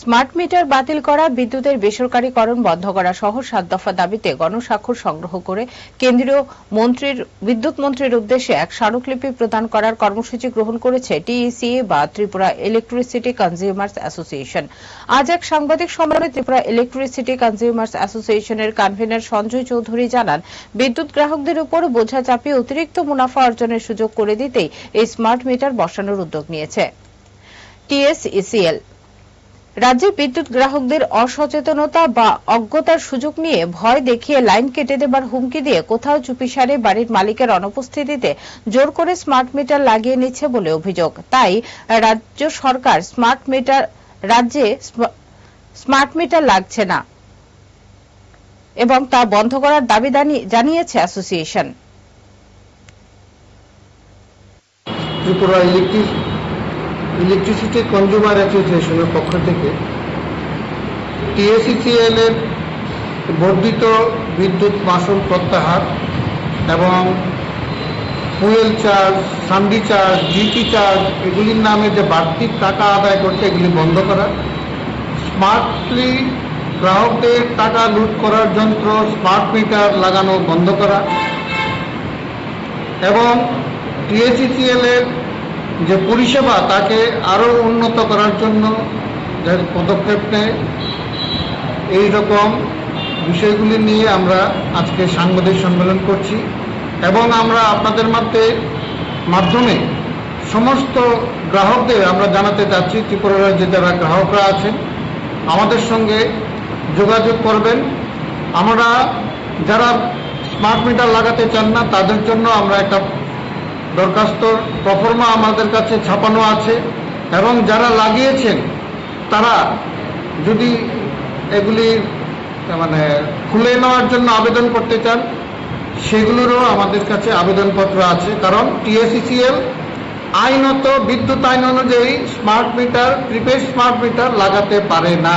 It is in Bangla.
স্মার্ট মিটার বাতিল করা, বিদ্যুতের বেসরকারীকরণ বন্ধ করা সহ সাত দফা দাবিতে গণস্বাক্ষর সংগ্রহ করে কেন্দ্রীয় মন্ত্রীর, বিদ্যুৎ মন্ত্রীর উদ্দেশ্যে এক স্মারকলিপি প্রদান করার কর্মসূচি গ্রহণ করেছে টিইসিএ বা ত্রিপুরা ইলেকট্রিসিটি কনজিউমার্স অ্যাসোসিয়েশন। আজ এক সাংবাদিক সম্মেলনে ত্রিপুরা ইলেকট্রিসিটি কনজিউমার্স অ্যাসোসিয়েশনের কনভেনর সঞ্জয় চৌধুরী জানান, বিদ্যুৎ গ্রাহকদের উপর বোঝা চাপিয়ে অতিরিক্ত মুনাফা অর্জনের সুযোগ করে দিতেই এই স্মার্ট মিটার বসানোর উদ্যোগ নিয়েছে। টিএসইসিএল রাজ্যে বিদ্যুৎ গ্রাহকদের অসচেতনতা বা অজ্ঞতার সুযোগ নিয়ে ভয় দেখিয়ে লাইন কেটে দেবার হুমকি দিয়ে কোথাও চুপিসারে বাড়ির মালিকের অনুপস্থিতিতে জোর করে স্মার্ট মিটার লাগিয়ে নিচ্ছে বলে অভিযোগ। তাই রাজ্য সরকার স্মার্ট মিটার, রাজ্যে স্মার্ট মিটার লাগছে না এবং তা বন্ধ করার দাবি জানিয়েছে অ্যাসোসিয়েশন। ইলেকট্রিসিটি কনজিউমার অ্যাসোসিয়েশনের পক্ষ থেকে টিএসিসিএল এর বর্ধিত বিদ্যুৎ মাসুল প্রত্যাহার এবং fuel charge sundry charge DT charge এগুলির নামে যে বাড়তি টাকা আদায় করছে, এগুলি বন্ধ করা। স্মার্টলি গ্রাহকদের টাকা লুট করার যন্ত্র স্মার্ট মিটার লাগানো বন্ধ করা। এবং টিএসিসিএল এর যে পরিষেবা তাকে আরও উন্নত করার জন্য পদক্ষেপ নেয়, এই রকম বিষয়গুলি নিয়ে আমরা আজকে সাংবাদিক সম্মেলন করছি এবং আমরা আপনাদের মধ্যে মাধ্যমে সমস্ত গ্রাহকদের আমরা জানাতে চাচ্ছি, ত্রিপুরা রাজ্যে যারা গ্রাহকরা আছেন, আমাদের সঙ্গে যোগাযোগ করবেন। আমরা যারা স্মার্ট মিটার লাগাতে চান না, তাদের জন্য আমরা একটা দরখাস্ত প্রফর্মা আমাদের কাছে ছাপানো আছে এবং যারা লাগিয়েছেন, তারা যদি এগুলি মানে খুলে নেওয়ার জন্য আবেদন করতে চান, সেগুলোরও আমাদের কাছে আবেদনপত্র আছে। কারণ টিএসিসিএল আইনত বিদ্যুৎ আইন অনুযায়ী smart meter prepaid smart meter লাগাতে পারে না।